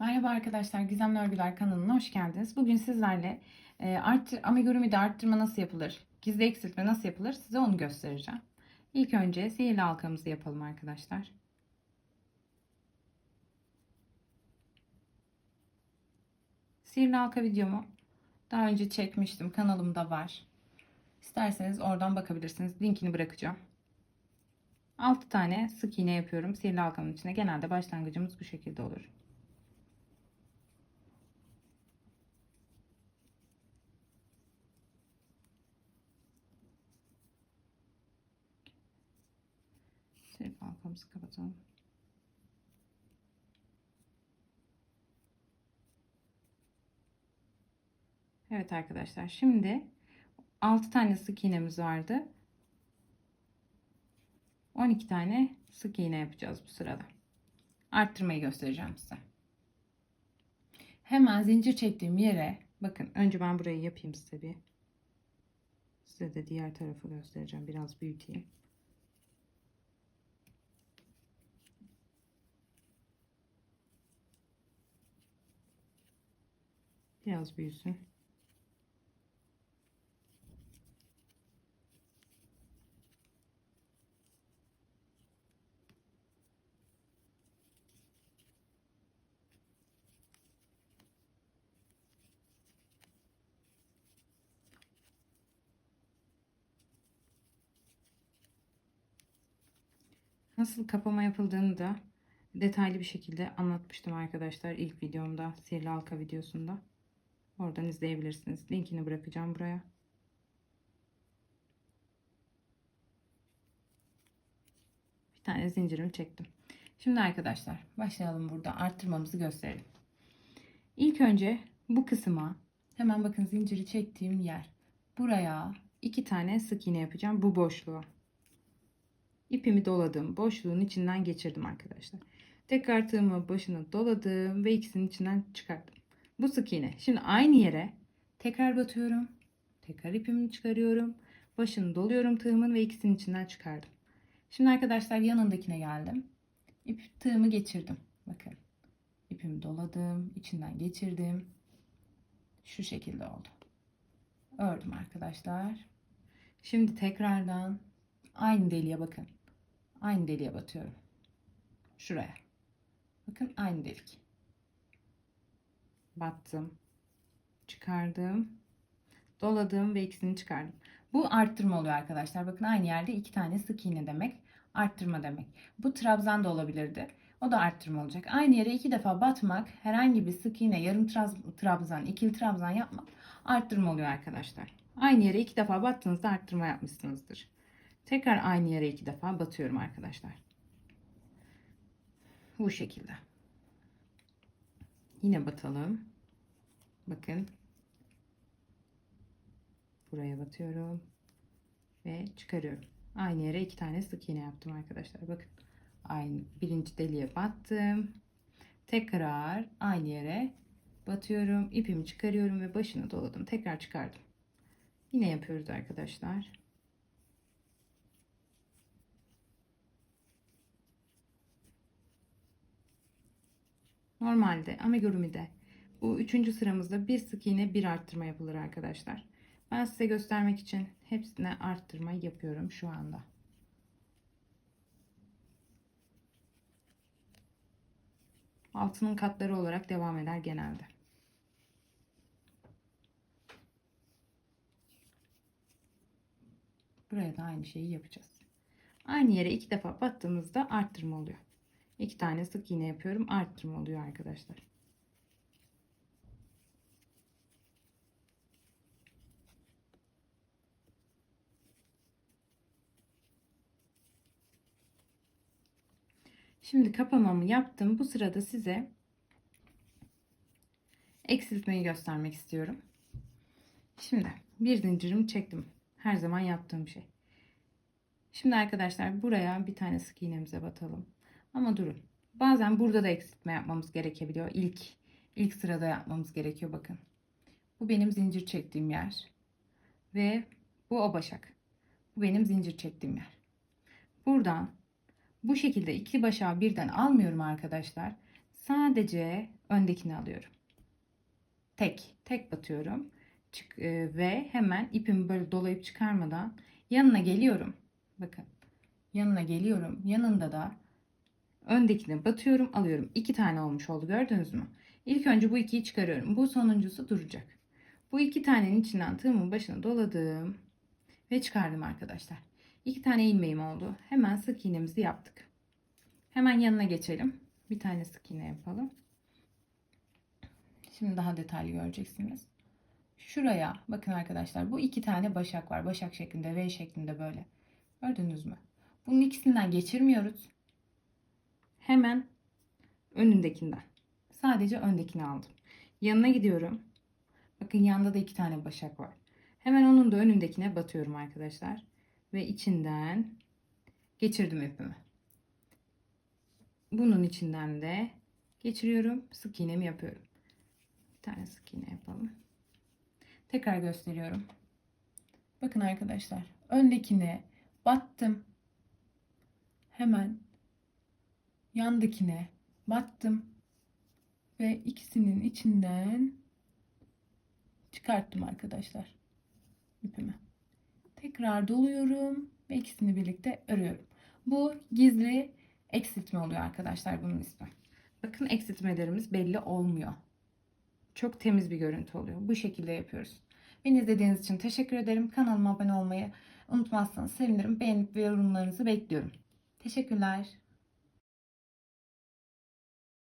Merhaba arkadaşlar, Gizemli Örgüler kanalına hoş geldiniz. Bugün sizlerle e, arttır, amigurumi arttırma nasıl yapılır, gizli eksiltme nasıl yapılır size onu göstereceğim. İlk önce sihirli halkamızı yapalım arkadaşlar. Sihirli halka videomu daha önce çekmiştim, kanalımda var. İsterseniz oradan bakabilirsiniz. Linkini bırakacağım. 6 tane sık iğne yapıyorum sihirli halkamın içine. Genelde başlangıcımız bu şekilde olur. Şöyle halkamızı kapatalım. Evet arkadaşlar şimdi 6 tane sık iğnemiz vardı. 12 tane sık iğne yapacağız bu sırada. Arttırmayı göstereceğim size. Hemen zincir çektiğim yere bakın önce ben burayı yapayım size bir. Size de diğer tarafı göstereceğim. Biraz büyüteyim. Biraz büyüsün. Nasıl kapama yapıldığını da detaylı bir şekilde anlatmıştım arkadaşlar ilk videomda sihirli halka videosunda. Oradan izleyebilirsiniz. Linkini bırakacağım buraya. Bir tane zincirimi çektim. Şimdi arkadaşlar başlayalım burada arttırmamızı gösterelim. İlk önce bu kısma hemen bakın zinciri çektiğim yer. Buraya iki tane sık iğne yapacağım bu boşluğa. İpimi doladım. Boşluğun içinden geçirdim arkadaşlar. Tekrar tığımı başına doladım ve ikisinin içinden çıkarttım. Bu sık iğne. Şimdi aynı yere tekrar batıyorum. Tekrar ipimi çıkarıyorum. Başını doluyorum tığımın ve ikisinin içinden çıkardım. Şimdi arkadaşlar yanındakine geldim. İp tığımı geçirdim. Bakın. İpimi doladım. içinden geçirdim. Şu şekilde oldu. Ördüm arkadaşlar. Şimdi tekrardan aynı deliğe bakın. Aynı deliğe batıyorum. Şuraya. Bakın aynı delik. Battım. Çıkardım. Doladım ve ikisini çıkardım. Bu arttırma oluyor arkadaşlar. Bakın aynı yerde iki tane sık iğne demek. Arttırma demek. Bu trabzan da olabilirdi. O da arttırma olacak. Aynı yere iki defa batmak, herhangi bir sık iğne, yarım trabzan, ikili trabzan yapmak arttırma oluyor arkadaşlar. Aynı yere iki defa battığınızda arttırma yapmışsınızdır. Tekrar aynı yere iki defa batıyorum arkadaşlar. Bu şekilde. Yine batalım. Bakın. Buraya batıyorum. Ve çıkarıyorum. Aynı yere iki tane sık iğne yaptım arkadaşlar. Bakın. Aynı birinci deliğe battım. Tekrar aynı yere batıyorum. ipimi çıkarıyorum ve başını doladım. Tekrar çıkardım. Yine yapıyoruz arkadaşlar. Normalde amigurumi'de bu üçüncü sıramızda bir sık iğne bir arttırma yapılır arkadaşlar. Ben size göstermek için hepsine arttırma yapıyorum şu anda. Altının katları olarak devam eder genelde. Buraya da aynı şeyi yapacağız. Aynı yere iki defa battığımızda arttırma oluyor. İki tane sık iğne yapıyorum. Arttırma oluyor arkadaşlar. Şimdi kapamamı yaptım. Bu sırada size eksiltmeyi göstermek istiyorum. Şimdi bir zincirimi çektim. Her zaman yaptığım şey. Şimdi arkadaşlar buraya bir tane sık iğnemize batalım. Ama durun. Bazen burada da eksiltme yapmamız gerekebiliyor. İlk ilk sırada yapmamız gerekiyor bakın. Bu benim zincir çektiğim yer. Ve bu o başak. Bu benim zincir çektiğim yer. Buradan bu şekilde iki başağı birden almıyorum arkadaşlar. Sadece öndekini alıyorum. Tek, tek batıyorum. Çık, e, ve hemen ipimi böyle dolayıp çıkarmadan yanına geliyorum. Bakın. Yanına geliyorum. Yanında da öndekine batıyorum, alıyorum. İki tane olmuş oldu gördünüz mü? İlk önce bu ikiyi çıkarıyorum. Bu sonuncusu duracak. Bu iki tanenin içinden tığımın başına doladım ve çıkardım arkadaşlar. İki tane ilmeğim oldu. Hemen sık iğnemizi yaptık. Hemen yanına geçelim. Bir tane sık iğne yapalım. Şimdi daha detaylı göreceksiniz. Şuraya bakın arkadaşlar bu iki tane başak var. Başak şeklinde V şeklinde böyle. Gördünüz mü? Bunun ikisinden geçirmiyoruz. Hemen önündekinden. Sadece öndekini aldım. Yanına gidiyorum. Bakın yanda da iki tane başak var. Hemen onun da önündekine batıyorum arkadaşlar. Ve içinden geçirdim ipimi. Bunun içinden de geçiriyorum. Sık iğnemi yapıyorum. Bir tane sık iğne yapalım. Tekrar gösteriyorum. Bakın arkadaşlar. Öndekine battım. Hemen yandakine battım. Ve ikisinin içinden çıkarttım arkadaşlar ipimi. Tekrar doluyorum ve ikisini birlikte örüyorum. Bu gizli eksiltme oluyor arkadaşlar bunun ismi. Bakın eksiltmelerimiz belli olmuyor. Çok temiz bir görüntü oluyor. Bu şekilde yapıyoruz. Beni izlediğiniz için teşekkür ederim. Kanalıma abone olmayı unutmazsanız sevinirim. Beğenip ve yorumlarınızı bekliyorum. Teşekkürler.